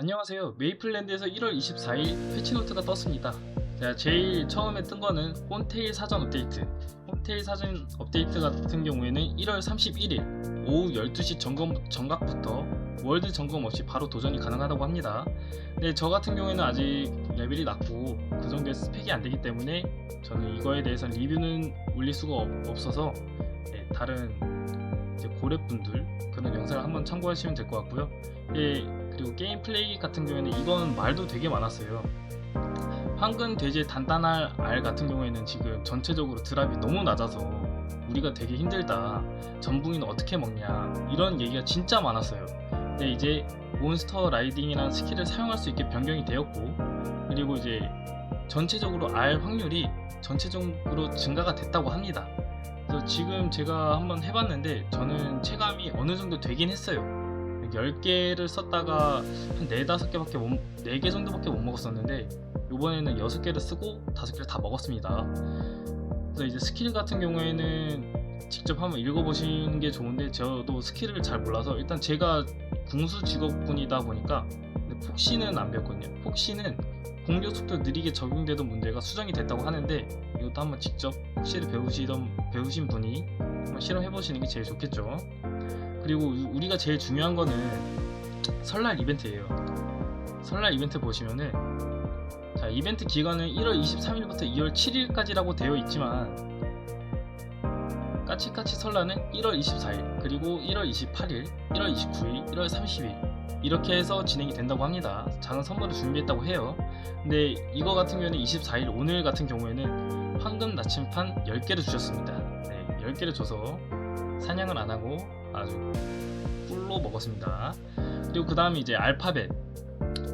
안녕하세요. 메이플랜드에서 1월 24일 패치노트가 떴습니다. 제가 제일 처음에 뜬 거는 혼테일 사전 업데이트. 혼테일 사전 업데이트 같은 경우에는 1월 31일 오후 12시 점검, 정각부터 월드 점검 없이 바로 도전이 가능하다고 합니다. 근데 저 같은 경우에는 아직 레벨이 낮고 그 정도의 스펙이 안 되기 때문에 저는 이거에 대해서 리뷰는 올릴 수가 없, 없어서 네, 다른 고래분들 그런 영상을 한번 참고하시면 될 것 같고요. 예, 그리고 게임 플레이 같은 경우에는 이건 말도 되게 많았어요. 황금 돼지의 단단할 알 같은 경우에는 지금 전체적으로 드랍이 너무 낮아서 우리가 되게 힘들다. 전붕이는 어떻게 먹냐. 이런 얘기가 진짜 많았어요. 근데 이제 몬스터 라이딩이라는 스킬을 사용할 수 있게 변경이 되었고, 그리고 이제 전체적으로 알 확률이 전체적으로 증가가 됐다고 합니다. 그래서 지금 제가 한번 해봤는데 저는 체감이 어느 정도 되긴 했어요. 10개를 썼다가 한 4, 5개밖에 못, 4개 정도밖에 못 먹었었는데 이번에는 6개를 쓰고 5개를 다 먹었습니다. 그래서 이제 스킬 같은 경우에는 직접 한번 읽어보시는 게 좋은데 저도 스킬을 잘 몰라서 일단 제가 궁수 직업군이다 보니까 폭신은 안 배웠거든요. 폭신은 공격 속도 느리게 적용되던 문제가 수정이 됐다고 하는데 이것도 한번 직접 폭신을 배우시던 배우신 분이 한번 실험해 보시는 게 제일 좋겠죠. 그리고 우- 우리가 제일 중요한 거는 설날 이벤트예요. 설날 이벤트 보시면은 자 이벤트 기간은 1월 23일부터 2월 7일까지라고 되어 있지만 까치까치 설날은 1월 24일 그리고 1월 28일, 1월 29일, 1월 30일 이렇게 해서 진행이 된다고 합니다. 작은 선물을 준비했다고 해요. 근데 이거 같은 경우에는 24일 오늘 같은 경우에는 황금 나침판 10개를 주셨습니다. 네, 10개를 줘서 사냥을 안 하고 아주 꿀로 먹었습니다. 그리고 그 다음에 이제 알파벳.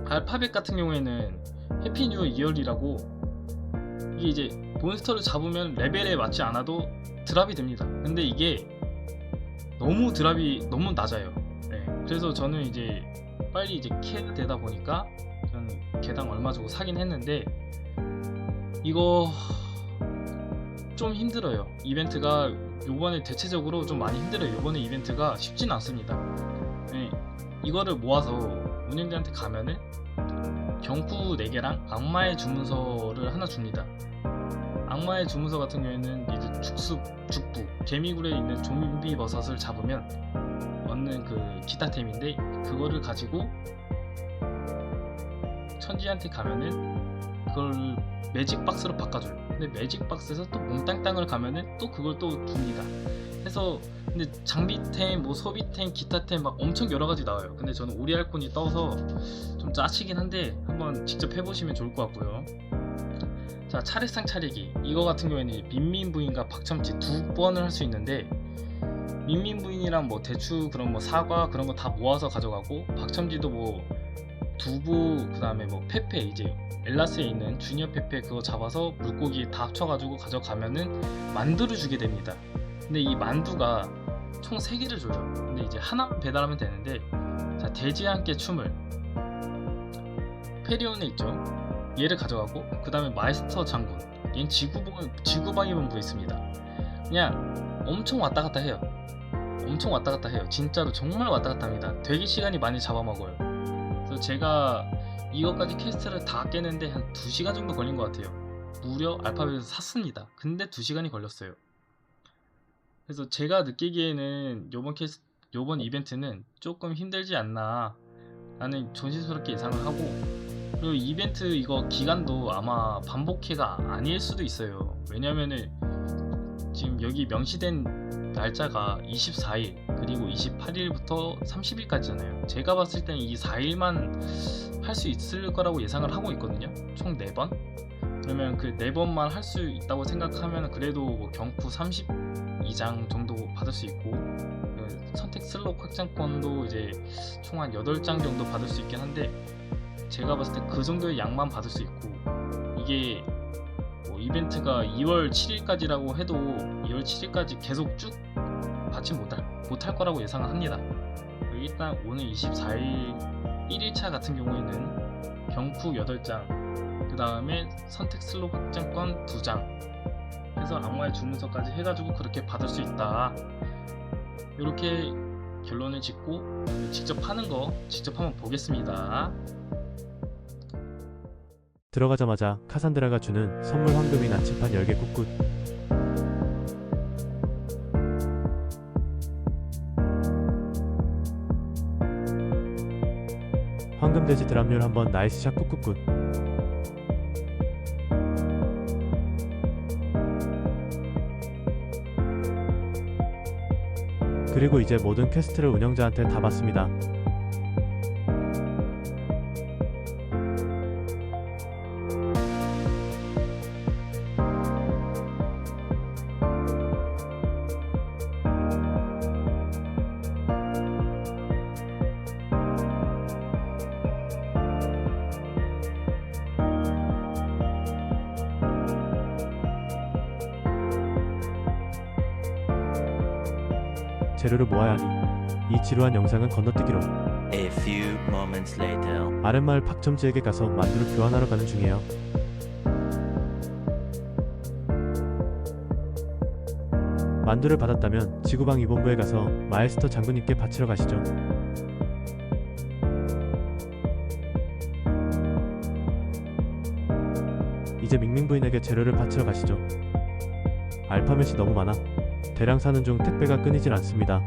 알파벳 같은 경우에는 해피 뉴어 2열이라고 이게 이제 몬스터를 잡으면 레벨에 맞지 않아도 드랍이 됩니다. 근데 이게 너무 드랍이 너무 낮아요. 네, 그래서 저는 이제 빨리 이제 캐가 되다 보니까 저는 개당 얼마 주고 사긴 했는데 이거 좀 힘들어요. 이벤트가 요번에 대체적으로 좀 많이 힘들어요. 요번에 이벤트가 쉽진 않습니다. 네, 이거를 모아서 운영자한테 가면은 경쿠 4개랑 악마의 주문서를 하나 줍니다. 악마의 주문서 같은 경우에는 이제 죽수, 죽부, 개미굴에 있는 좀비 버섯을 잡으면 얻는 그 기타템인데 그거를 가지고 천지한테 가면은 그걸 매직 박스로 바꿔줘요. 근데 매직 박스에서 또 몽땅땅을 가면은 또 그걸 또 줍니다. 해서 근데 장비템, 뭐 소비템, 기타템 막 엄청 여러 가지 나와요. 근데 저는 오리알콘이 떠서 좀 짜치긴 한데 한번 직접 해보시면 좋을 것 같고요. 자 차례상 차리기 이거 같은 경우에는 민민 부인과 박첨지 두 번을 할 수 있는데 민민 부인이랑 뭐 대추 그런 뭐 사과 그런 거 다 모아서 가져가고 박첨지도 뭐 두부 그다음에 뭐 페페 이제 엘라스에 있는 주니어 페페 그거 잡아서 물고기 다 합쳐가지고 가져가면은 만두를 주게 됩니다. 근데 이 만두가 총 3개를 줘요. 근데 이제 하나 배달하면 되는데 자 돼지와 함께 춤을. 페리온에 있죠. 얘를 가져가고 그 다음에 마이스터 장군. 얘는 지구봉, 지구방위본부에 있습니다. 그냥 엄청 왔다 갔다 해요. 엄청 왔다 갔다 해요. 진짜로 정말 왔다 갔다 합니다. 되게 시간이 많이 잡아먹어요 그래서 제가 이것까지 퀘스트를 다 깨는데 한 2시간 정도 걸린 것 같아요. 무려 알파벳에서 샀습니다. 근데 2시간이 걸렸어요. 그래서 제가 느끼기에는 요번 퀘스 요번 이벤트는 조금 힘들지 않나 라는 조심스럽게 예상을 하고 그리고 이벤트 이거 기간도 아마 반복회가 아닐 수도 있어요. 왜냐면은 지금 여기 명시된 날짜가 24일 그리고 28일부터 30일까지잖아요. 제가 봤을 때는 이 4일만 할 수 있을 거라고 예상을 하고 있거든요. 총 4번. 그러면 그 4번만 할 수 있다고 생각하면 그래도 뭐 경쿠 32장 정도 받을 수 있고 그 선택 슬롯 확장권도 이제 총 한 8장 정도 받을 수 있긴 한데 제가 봤을 때 그 정도의 양만 받을 수 있고 이게 뭐 이벤트가 2월 7일까지라고 해도 2월 7일까지 계속 쭉 받지 못할, 못할 거라고 예상을 합니다. 일단 오늘 24일 1일차 같은 경우에는 경쿠 8장 그 다음에 선택 슬롯 확장권 2장 해서 악마의 주문서까지 해가지고 그렇게 받을 수 있다 이렇게 결론을 짓고 직접 파는 거 직접 한번 보겠습니다. 들어가자마자 카산드라가 주는 선물 황금이 나침판 10개 꿋꿋 황금돼지 드랍률 한번 나이스샷 꿋꿋굿 그리고 이제 모든 퀘스트를 운영자한테 다 받습니다. 재료를 모아야 하니 이 지루한 영상은 건너뛰기로 A few moments later. 아랫마을 박점지에게 가서 만두를 교환하러 가는 중이에요. 만두를 받았다면 지구방 이본부에 가서 마에스터 장군님께 바치러 가시죠. 이제 밍밍 부인에게 재료를 바치러 가시죠. 알파벳이 너무 많아 대량 사는 중 택배가 끊이질 않습니다.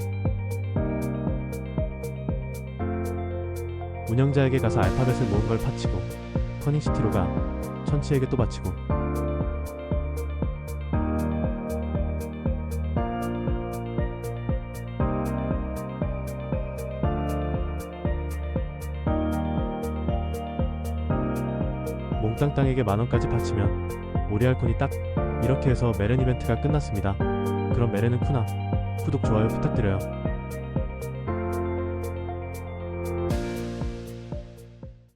운영자에게 가서 알파벳을 모은 걸 바치고 커닝시티로 가 천치에게 또 바치고 몽땅땅에게 만원까지 바치면 오리알콘이 딱 이렇게 해서 메렌 이벤트가 끝났습니다. 그럼 메렌은 쿠나 구독 좋아요 부탁드려요.